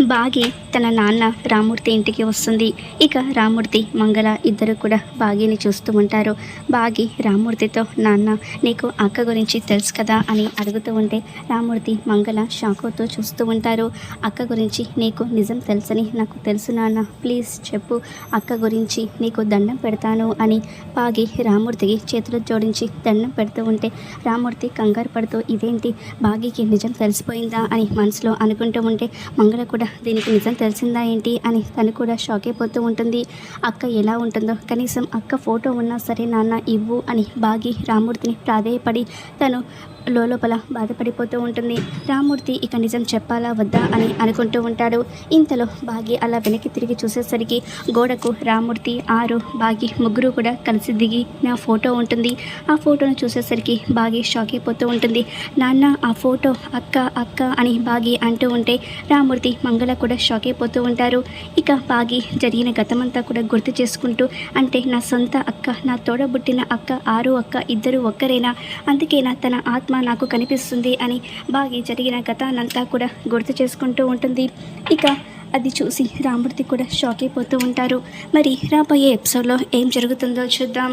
బాగి తన నాన్న రామూర్తి ఇంటికి వస్తుంది. ఇక రామూర్తి మంగళ ఇద్దరు కూడా బాగిని చూస్తూ ఉంటారు. బాగి రామూర్తితో నాన్న నీకు అక్క గురించి తెలుసు కదా అని అడుగుతూ ఉంటే రామూర్తి మంగళ షాకుతో చూస్తూ ఉంటారు. అక్క గురించి నీకు నిజం తెలుసని నాకు తెలుసు నాన్న. ప్లీజ్ చెప్పు. అక్క గురించి నీకు దండం పెడతాను అని బాగి రామూర్తికి చేతులు జోడించి దండం పెడుతూ ఉంటే రామూర్తి కంగారు పడుతూ ఇదేంటి? బాగికి నిజం తెలిసిపోయిందా? అని మనసులో అనుకుంటూ ఉంటే మంగళ కూడా దీనికి నిజం తెలిసిందా ఏంటి అని తను కూడా షాక్ అయిపోతూ ఉంటుంది. అక్క ఎలా ఉంటుందో కనీసం అక్క ఫోటో ఉన్నా సరే నాన్న ఇవ్వు అని బాగి రామూర్తిని ప్రాధేయపడి తను లోపల బాధపడిపోతూ ఉంటుంది. రామూర్తి ఇక నిజం చెప్పాలా వద్దా అని అనుకుంటూ ఉంటాడు. ఇంతలో బాగి అలా వెనక్కి తిరిగి చూసేసరికి గోడకు రామూర్తి ఆరు బాగి ముగ్గురు కూడా కలిసి దిగి నా ఫోటో ఉంటుంది. ఆ ఫోటోను చూసేసరికి బాగి షాక్ అయిపోతూ ఉంటుంది. నాన్న ఆ ఫోటో అక్క అక్క అని బాగి అంటూ ఉంటే రామూర్తి మంగళ కూడా షాక్ అయిపోతూ ఉంటారు. ఇక బాగి జరిగిన గతమంతా కూడా గుర్తు చేసుకుంటూ అంటే నా సొంత అక్క నా తోడబుట్టిన అక్క ఆరు అక్క ఇద్దరు ఒక్కరేనా? అందుకేనా తన ఆత్మ ఆత్మ నాకు కనిపిస్తుంది అని బాగి జరిగిన గతానంతా కూడా గుర్తు చేసుకుంటూ ఉంటుంది. ఇక అది చూసి రామూర్తి కూడా షాక్ అయిపోతూ ఉంటారు. మరి రాబోయే ఎపిసోడ్లో ఏం జరుగుతుందో చూద్దాం.